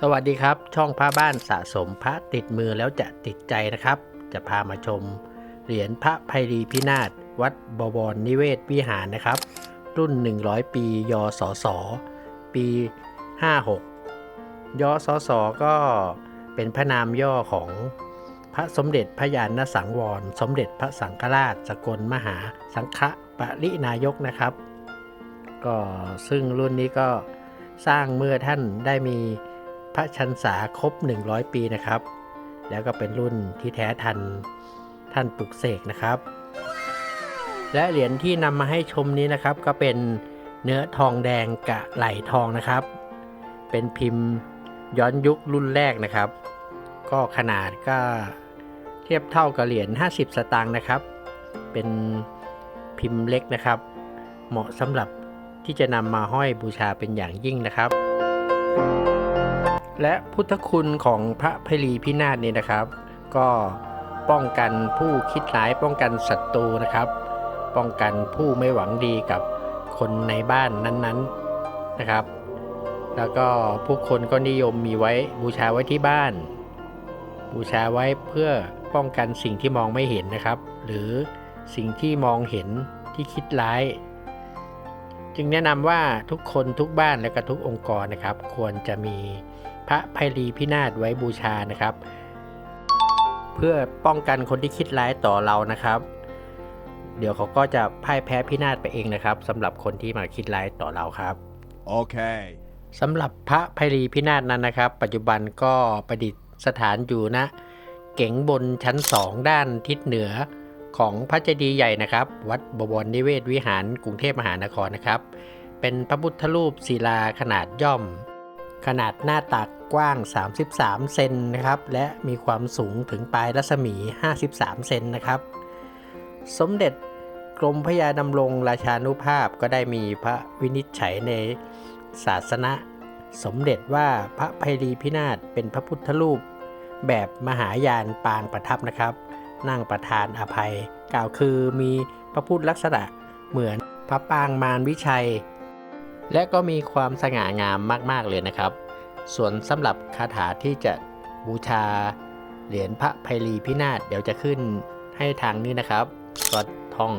สวัสดีครับ ช่องพระบ้านสะสมพระติดมือแล้วจะติดใจนะครับ จะพามาชม เหรียญพระไพรีพินาศวัดบวรนิเวศวิหารนะครับ รุ่น 100 ปียศสปี 56ยศสก็เป็นพระนามย่อของพระสมเด็จพระยาณสังวร สมเด็จพระสังฆราชสกลมหาสังฆปรินายกนะครับ ก็ซึ่งรุ่นนี้ก็สร้างเมื่อท่านได้มี พระชันษาครบ 100 ปีนะครับ แล้วก็เป็นรุ่นที่แท้ทันท่านปลุกเสกนะครับ และเหรียญที่นำมาให้ชมนี้นะครับก็เป็นเนื้อทองแดงกะไหลทองนะครับ เป็นพิมพ์ย้อนยุครุ่นแรกนะครับ ก็ขนาดก็เทียบเท่ากับเหรียญ 50 สตางค์นะครับ เป็นพิมพ์เล็กนะครับ เหมาะสำหรับที่จะนำมาห้อยบูชาเป็นอย่างยิ่งนะครับ และพุทธคุณของพระพรีพินาศนี่นะครับ ก็ป้องกันผู้คิดร้ายป้องกันศัตรูนะครับ ป้องกันผู้ไม่หวังดีกับคนในบ้านนั้นๆนะครับ แล้วก็ผู้คนก็นิยมมีไว้บูชาไว้ที่บ้าน บูชาไว้เพื่อป้องกันสิ่งที่มองไม่เห็นนะครับ หรือสิ่งที่มองเห็นที่คิดร้าย จึงแนะนำว่าทุกคนทุกบ้านและก็ทุกองค์กรนะครับ ควรจะมีพระไพรีพินาศไว้บูชานะครับ เพื่อป้องกันคนที่คิดร้ายต่อเรานะครับ เดี๋ยวเขาก็จะพ่ายแพ้พินาศไปเองนะครับสำหรับคนที่มาคิดร้ายต่อเราครับ Okay. สำหรับพระไพรีพินาศนั้นนะครับ ปัจจุบันก็ประดิษฐานอยู่ณเก๋งบนชั้น2ด้านทิศเหนือ ของพระเจดีย์ใหญ่นะครับ วัดบวรนิเวศวิหารกรุงเทพมหานครนะครับ เป็นพระพุทธรูปศิลาขนาดย่อม ขนาดหน้าตักกว้าง 33 เซนนะครับ และมีความสูงถึงปลายรัศมี 53 เซนนะครับ สมเด็จกรมพระยาดำรงราชานุภาพก็ได้มีพระวินิจฉัยในศาสนะสมเด็จว่าพระไพรีพินาศเป็นพระพุทธรูปแบบมหายานปางประทับนะครับ นั่งประธานอภัย กล่าวคือมีพระพุทธลักษณะเหมือนพระปางมารวิชัย และก็มีความสง่างามมาก ๆ เลยนะครับ ส่วนสำหรับคาถาที่จะบูชาเหรียญพระไพรีพินาศเดี๋ยวจะขึ้นให้ทางนี้นะครับก็ท่อง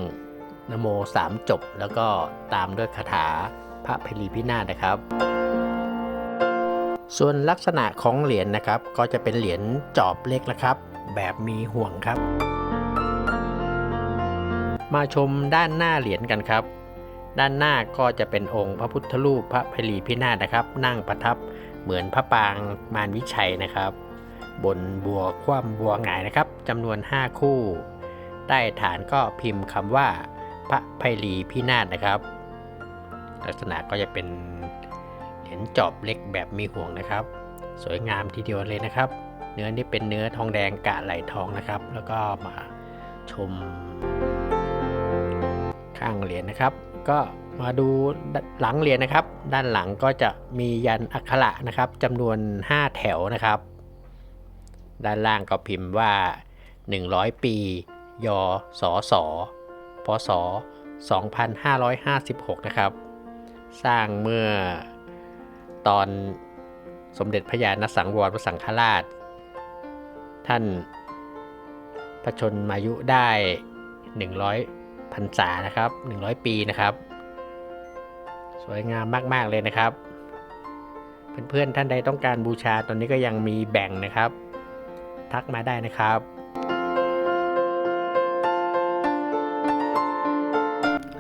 นโมสามจบ แล้วก็ตามด้วยคาถาพระไพรีพินาศนะครับ ส่วนลักษณะของเหรียญนะครับ ก็จะเป็นเหรียญจอบเล็กนะครับ แบบมีห่วงครับ มาชมด้านหน้าเหรียญกันครับ ด้านหน้าก็จะเป็นองค์พระพุทธรูปพระพรีพินาศนะครับ นั่งประทับเหมือนพระปางมารวิชัยนะครับ บนบัวคว่ำบัวหงายนะครับจำนวน 5 คู่ ใต้ฐานก็พิมพ์คำว่าพระไพรีพินาศนะครับ ลักษณะก็จะเป็นเหรียญจอบเล็กแบบมีห่วงนะครับ สวยงามทีเดียวเลยนะครับ เนื้อนี่เป็นเนื้อทองแดงกะไหลทองนะครับ แล้วก็มาชม ข้างเหรียญนะครับ ก็มาดูหลังเหรียญนะครับ ด้านหลังก็จะมียันอักขระนะครับจำนวน 5 แถวนะครับ ด้านล่างก็พิมพ์ว่า 100 ปียศสพศ2556 นะครับ สร้างเมื่อตอนสมเด็จพระยาณสังวรพระสังฆราช ท่านพระชนมายุได้ 100พรรษานะครับ 100 ปีนะครับ สวยงามมาก ๆ เลยนะครับ เพื่อนๆท่านใดต้องการบูชาตอนนี้ก็ยังมีแบ่งนะครับ ทักมาได้นะครับ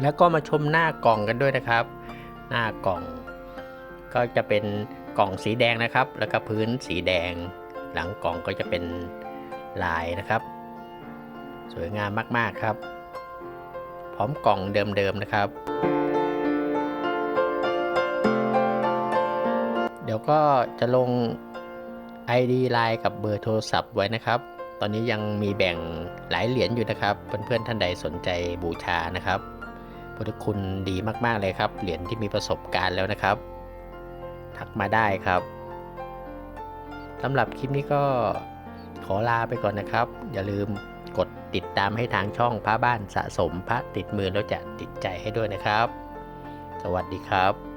แล้วก็มาชมหน้ากล่องกันด้วยนะครับ หน้ากล่อง ก็จะเป็นกล่องสีแดงนะครับ แล้วก็พื้นสีแดง หลังกล่องก็จะเป็นลายนะครับ สวยงามมากๆครับ พร้อมกล่องเดิมๆนะครับ เดี๋ยวก็จะลง ID ไลน์กับเบอร์โทรศัพท์ไว้นะครับ ตอนนี้ยังมีแบ่งหลายเหรียญอยู่นะครับ เพื่อนๆท่านใดสนใจบูชานะครับพุทธคุณดีมากๆเลยครับ เหรียญที่มีประสบการณ์แล้วนะครับ ทักมาได้ครับ สำหรับคลิปนี้ก็ขอลาไปก่อนนะครับ อย่าลืมกดติดตามให้ทางช่องพระบ้านสะสมพระติดมือแล้วจะติดใจให้ด้วยนะครับ สวัสดีครับ